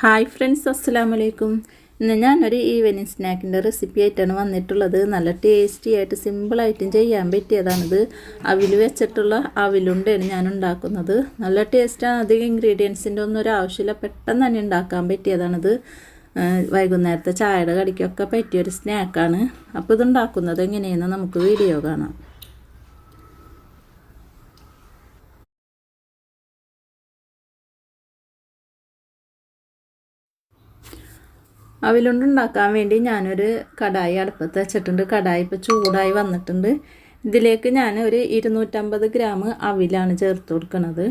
Hi friends അസ്സാം വലൈക്കും ഇന്ന് ഞാനൊരു ഈവനിങ് സ്നാക്കിന്റെ റെസിപ്പി ആയിട്ടാണ് വന്നിട്ടുള്ളത്. നല്ല ടേസ്റ്റി ആയിട്ട് സിമ്പിളായിട്ടും ചെയ്യാൻ പറ്റിയതാണിത്. അവിൽ വെച്ചിട്ടുള്ള അവിലുണ്ടയാണ് ഞാൻ ഉണ്ടാക്കുന്നത് നല്ല ടേസ്റ്റാണ് അധികം ഇൻഗ്രീഡിയൻസിന്റെ ഒന്നും ഒരു ആവശ്യമില്ല. പെട്ടെന്ന് തന്നെ ഉണ്ടാക്കാൻ പറ്റിയതാണിത്. വൈകുന്നേരത്തെ ചായയുടെ കടിക്കൊക്കെ പറ്റിയൊരു സ്നാക്കാണ് അപ്പോൾ ഇത് ഉണ്ടാക്കുന്നത് എങ്ങനെയെന്ന് നമുക്ക് വീഡിയോ കാണാം. അവിലുണ്ടുണ്ടാക്കാൻ വേണ്ടി ഞാനൊരു കടായി അടുപ്പത്ത് വെച്ചിട്ടുണ്ട്. കടായി ഇപ്പോൾ ചൂടായി വന്നിട്ടുണ്ട്. ഇതിലേക്ക് ഞാൻ ഒരു ഇരുന്നൂറ്റമ്പത് ഗ്രാം അവിലാണ് ചേർത്ത് കൊടുക്കുന്നത്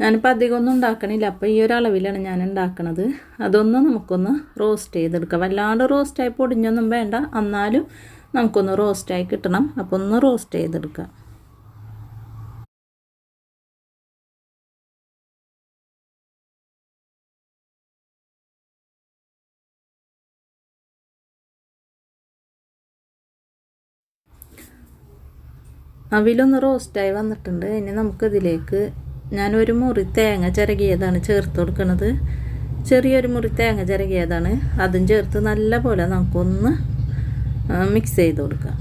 ഞാനിപ്പോൾ അധികമൊന്നും ഉണ്ടാക്കണില്ല. അപ്പോൾ ഈ ഒരു അളവിലാണ് ഞാൻ ഉണ്ടാക്കുന്നത് അതൊന്ന് നമുക്കൊന്ന് റോസ്റ്റ് ചെയ്തെടുക്കാം. വല്ലാണ്ട് റോസ്റ്റായി പൊടിഞ്ഞൊന്നും വേണ്ട. എന്നാലും നമുക്കൊന്ന് റോസ്റ്റായി കിട്ടണം. അപ്പോൾ ഒന്ന് റോസ്റ്റ് ചെയ്തെടുക്കാം. അവിലൊന്ന് റോസ്റ്റായി വന്നിട്ടുണ്ട്. ഇനി നമുക്കിതിലേക്ക് ഞാനൊരു മുറി തേങ്ങ ചിരകിയതാണ് ചേർത്ത് കൊടുക്കുന്നത് ചെറിയൊരു മുറി തേങ്ങ ചിരകിയതാണ്. അതും ചേർത്ത് നല്ല പോലെ നമുക്കൊന്ന് മിക്സ് ചെയ്ത് കൊടുക്കാം.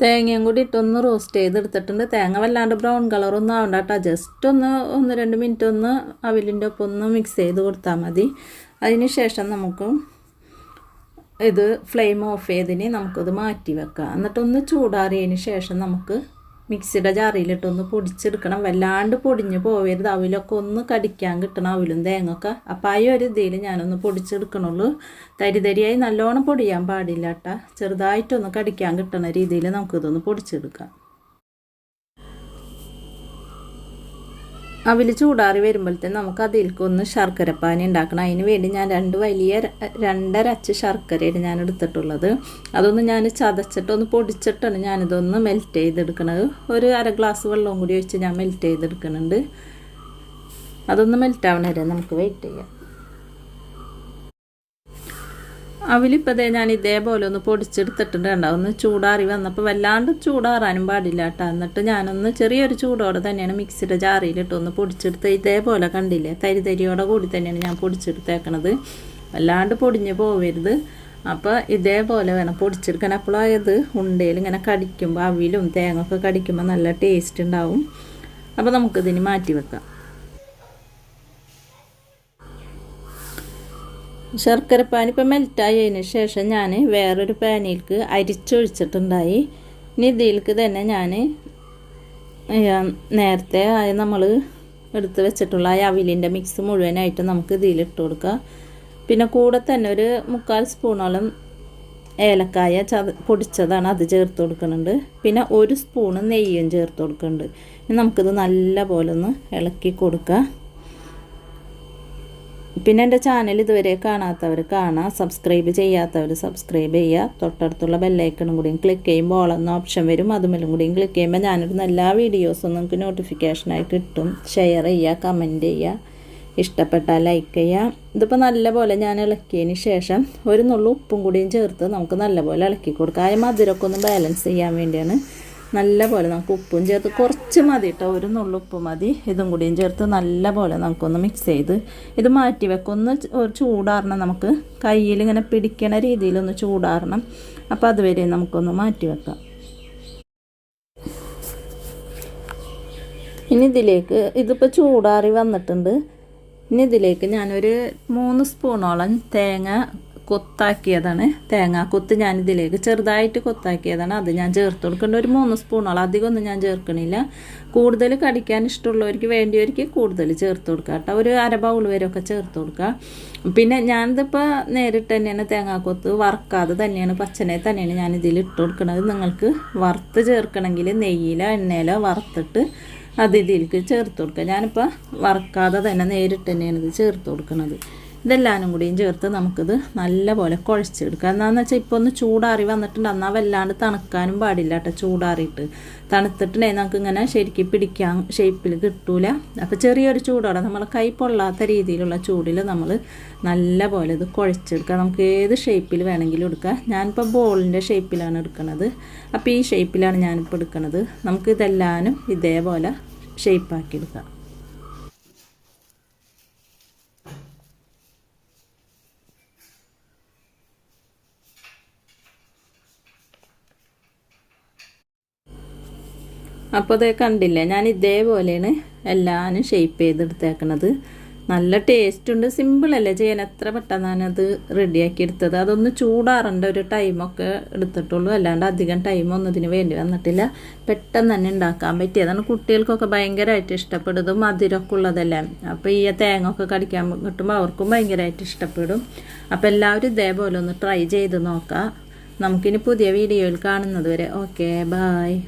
തേങ്ങയും കൂടി ഇട്ടൊന്ന് റോസ്റ്റ് ചെയ്തെടുത്തിട്ടുണ്ട്. തേങ്ങ വല്ലാണ്ട് ബ്രൗൺ കളറൊന്നും ആവണ്ട കേട്ടോ ജസ്റ്റ് ഒന്ന് ഒന്ന് രണ്ട് മിനിറ്റ് ഒന്ന് അവിലിന്റെ ഒപ്പം ഒന്ന് മിക്സ് ചെയ്ത് കൊടുത്താൽ മതി. അതിന് ശേഷം നമുക്ക് ഇത് ഫ്ലെയിം ഓഫ് ചെയ്തിന് നമുക്കത് മാറ്റി വെക്കാം. എന്നിട്ടൊന്ന് ചൂടാറിയതിന് ശേഷം നമുക്ക് മിക്സിയുടെ ജാറിയിലിട്ടൊന്ന് പൊടിച്ചെടുക്കണം. വല്ലാണ്ട് പൊടിഞ്ഞ് പോവരുത്. അവിലൊക്കെ ഒന്ന് കടിക്കാൻ കിട്ടണം അവിലും തേങ്ങൊക്കെ. അപ്പം ആ ഒരു ഇതിൽ ഞാനൊന്ന് പൊടിച്ചെടുക്കണുള്ളൂ. തരി തരിയായി നല്ലോണം പൊടിയാൻ പാടില്ല കേട്ടോ ചെറുതായിട്ടൊന്ന് കടിക്കാൻ കിട്ടണ രീതിയിൽ നമുക്കിതൊന്ന് പൊടിച്ചെടുക്കാം. അവിൽ ചൂടാറി വരുമ്പോഴത്തേന് നമുക്ക് അതിൽക്കൊന്ന് ശർക്കര ശർക്കരപ്പാനി ഉണ്ടാക്കണം. അതിന് വേണ്ടി ഞാൻ രണ്ട് വലിയ രണ്ടര അച്ച് ശർക്കരയാണ് ഞാൻ എടുത്തിട്ടുള്ളത്. അതൊന്ന് ഞാൻ ചതച്ചിട്ടൊന്ന് പൊടിച്ചിട്ടാണ് ഞാനിതൊന്ന് മെൽറ്റ് ചെയ്തെടുക്കണത്. ഒരു അര ഗ്ലാസ് വെള്ളവും കൂടി ഒഴിച്ച് ഞാൻ മെൽറ്റ് ചെയ്തെടുക്കുന്നുണ്ട്. അതൊന്ന് മെൽറ്റ് ആവണ വരെ നമുക്ക് വെയിറ്റ് ചെയ്യാം. അവിലിപ്പോൾ ദേ ഞാൻ ഇതേപോലെ ഒന്ന് പൊടിച്ചെടുത്തിട്ടുണ്ട് കണ്ടോ? ഒന്ന് ചൂടാറി വന്നപ്പോൾ വല്ലാണ്ട് ചൂടാറാനും പാടില്ല കേട്ടോ. എന്നിട്ട് ഞാനൊന്ന് ചെറിയൊരു ചൂടോടെ തന്നെയാണ് മിക്സിയുടെ ജാറിയിലിട്ട് ഒന്ന് പൊടിച്ചെടുത്ത് ഇതേപോലെ കണ്ടില്ലേ? തരി തരിയോടെ കൂടി തന്നെയാണ് ഞാൻ പൊടിച്ചെടുത്തേക്കണത്. വല്ലാണ്ട് പൊടിഞ്ഞ് പോവരുത്. അപ്പോൾ ഇതേപോലെ വേണം പൊടിച്ചെടുക്കാൻ. അപ്പോഴായത് ഉണ്ടയിൽ ഇങ്ങനെ കടിക്കുമ്പോൾ അവിലും തേങ്ങ ഒക്കെ കടിക്കുമ്പോൾ നല്ല ടേസ്റ്റ് ഉണ്ടാവും. അപ്പോൾ നമുക്കിതിന് മാറ്റി വെക്കാം. ശർക്കരപ്പാനി ഇപ്പം മെൽറ്റായതിന് ശേഷം ഞാൻ വേറൊരു പാനിലേക്ക് അരിച്ചൊഴിച്ചിട്ടുണ്ടായി. ഇനി ഇതിലേക്ക് തന്നെ ഞാൻ നേരത്തെ നമ്മൾ എടുത്ത് വെച്ചിട്ടുള്ള ആ അവിലിന്റെ മിക്സ് മുഴുവനായിട്ട് നമുക്ക് ഇതിലിട്ട് കൊടുക്കുക പിന്നെ കൂടെ തന്നെ ഒരു മുക്കാൽ സ്പൂണോളം ഏലക്കായ ചത പൊടിച്ചതാണ് അത് ചേർത്ത് കൊടുക്കുന്നുണ്ട്. പിന്നെ ഒരു സ്പൂണ് നെയ്യും ചേർത്ത് കൊടുക്കുന്നുണ്ട്. നമുക്കിത് നല്ല പോലെ ഒന്ന് ഇളക്കി കൊടുക്കുക പിന്നെ എന്റെ ചാനൽ ഇതുവരെ കാണാത്തവർ കാണാം. സബ്സ്ക്രൈബ് ചെയ്യാത്തവർ സബ്സ്ക്രൈബ് ചെയ്യുക. തൊട്ടടുത്തുള്ള ബെല്ലൈക്കണും കൂടിയും ക്ലിക്ക് ചെയ്യുമ്പോൾ ഓളെന്ന ഓപ്ഷൻ വരും. അതുമെല്ലാം കൂടിയും ക്ലിക്ക് ചെയ്യുമ്പോൾ ഞാനിടുന്ന എല്ലാ വീഡിയോസും നിങ്ങൾക്ക് നോട്ടിഫിക്കേഷനായി കിട്ടും. ഷെയർ ചെയ്യുക കമന്റ് ചെയ്യുക. ഇഷ്ടപ്പെട്ടാൽ ലൈക്ക് ചെയ്യുക. ഇതിപ്പോൾ നല്ലപോലെ ഞാൻ ഇളക്കിയതിന് ശേഷം ഒരു നുള്ളു ഉപ്പും കൂടിയും ചേർത്ത് നമുക്ക് നല്ലപോലെ ഇളക്കി കൊടുക്കാം. ആ മധുരമൊക്കെ ഒന്ന് ബാലൻസ് ചെയ്യാൻ വേണ്ടിയാണ് നല്ല പോലെ നമുക്ക് ഉപ്പും ചേർത്ത് കുറച്ച് മതി കേട്ടോ ഒരു നുള്ളുപ്പ് മതി. ഇതും കൂടിയും ചേർത്ത് നല്ല പോലെ നമുക്കൊന്ന് മിക്സ് ചെയ്ത് ഇത് മാറ്റി വെക്കും. ഒന്ന് ചൂടാറണം നമുക്ക്. കയ്യിൽ ഇങ്ങനെ പിടിക്കണ രീതിയിലൊന്ന് ചൂടാറണം. അപ്പോൾ അതുവരെ നമുക്കൊന്ന് മാറ്റി വെക്കാം. ഇനി ഇതിലേക്ക് ഇതിപ്പോൾ ചൂടാറി വന്നിട്ടുണ്ട്. ഇനി ഇതിലേക്ക് ഞാനൊരു മൂന്ന് സ്പൂണോളം തേങ്ങ കൊത്താക്കിയതാണ്. തേങ്ങ കൊത്ത് ഞാൻ ഇതിലേക്ക് ചെറുതായിട്ട് കൊത്താക്കിയതാണ്. അത് ഞാൻ ചേർത്ത് കൊടുക്കേണ്ട ഒരു മൂന്ന് സ്പൂണോളം. അധികമൊന്നും ഞാൻ ചേർക്കണില്ല. കൂടുതൽ കടിക്കാൻ ഇഷ്ടമുള്ളവർക്ക് വേണ്ടിയവർക്ക് കൂടുതൽ ചേർത്ത് കൊടുക്കുക കേട്ടോ. ഒരു അര ബൗൾ വരെയൊക്കെ ചേർത്ത് കൊടുക്കുക. പിന്നെ ഞാനിതിപ്പോൾ നേരിട്ട് തന്നെയാണ് തേങ്ങാക്കൊത്ത് വറുക്കാതെ തന്നെയാണ് പച്ചനെ തന്നെയാണ് ഞാൻ ഇതിൽ ഇട്ട് കൊടുക്കുന്നത് നിങ്ങൾക്ക് വറുത്ത് ചേർക്കണമെങ്കിൽ നെയ്യിലോ എണ്ണയിലോ വറുത്തിട്ട് അത് ഇതിലേക്ക് ചേർത്ത് കൊടുക്കുക. ഞാനിപ്പോൾ വറുക്കാതെ തന്നെ നേരിട്ട് തന്നെയാണ് ഇത് ചേർത്ത് കൊടുക്കുന്നത് ഇതെല്ലാനും കൂടിയും ചേർത്ത് നമുക്കിത് നല്ലപോലെ കുഴച്ചെടുക്കാം. എന്താണെന്ന് വെച്ചാൽ ഇപ്പോൾ ഒന്ന് ചൂടാറി വന്നിട്ടുണ്ട്. എന്നാൽ വല്ലാണ്ട് തണുക്കാനും പാടില്ല കേട്ടോ ചൂടാറിയിട്ട്. തണുത്തിട്ടുണ്ടെങ്കിൽ നമുക്ക് ഇങ്ങനെ ശരിക്കും പിടിക്കാൻ ഷേപ്പിൽ കിട്ടൂല. അപ്പോൾ ചെറിയൊരു ചൂടോടെ നമ്മൾ കൈ പൊള്ളാത്ത രീതിയിലുള്ള ചൂടിൽ നമ്മൾ നല്ല പോലെ ഇത് കുഴച്ചെടുക്കുക. നമുക്ക് ഏത് ഷേപ്പിൽ വേണമെങ്കിലും എടുക്കാം. ഞാനിപ്പോൾ ബോളിന്റെ ഷേപ്പിലാണ് എടുക്കുന്നത് അപ്പോൾ ഈ ഷേപ്പിലാണ് ഞാനിപ്പോൾ എടുക്കുന്നത് നമുക്ക് ഇതെല്ലാനും ഇതേപോലെ ഷേപ്പാക്കി എടുക്കാം. അപ്പോൾ അതേ കണ്ടില്ലേ ഞാൻ ഇതേപോലെയാണ് എല്ലാവരും ഷെയ്പ്പ് ചെയ്തെടുത്തേക്കണത്. നല്ല ടേസ്റ്റ് ഉണ്ട്. സിമ്പിളല്ലേ ചെയ്യാൻ? എത്ര പെട്ടെന്നാണ് അത് റെഡിയാക്കി എടുത്തത്? അതൊന്ന് ചൂടാറേണ്ട ഒരു ടൈമൊക്കെ എടുത്തിട്ടുള്ളൂ. അല്ലാണ്ട് അധികം ടൈമൊന്നും ഇതിന് വേണ്ടി വന്നിട്ടില്ല. പെട്ടെന്ന് തന്നെ ഉണ്ടാക്കാൻ പറ്റിയതാണ് കുട്ടികൾക്കൊക്കെ ഭയങ്കരമായിട്ട് ഇഷ്ടപ്പെടുന്നതും. മധുരമൊക്കെ ഉള്ളതല്ലേ. അപ്പോൾ ഈ തേങ്ങ ഒക്കെ കടിക്കാൻ കിട്ടുമ്പോൾ അവർക്കും ഭയങ്കരമായിട്ട് ഇഷ്ടപ്പെടും. അപ്പോൾ എല്ലാവരും ഇതേപോലെ ഒന്ന് ട്രൈ ചെയ്ത് നോക്കാം. നമുക്കിനി പുതിയ വീഡിയോയിൽ കാണുന്നത് വരെ. Okay bye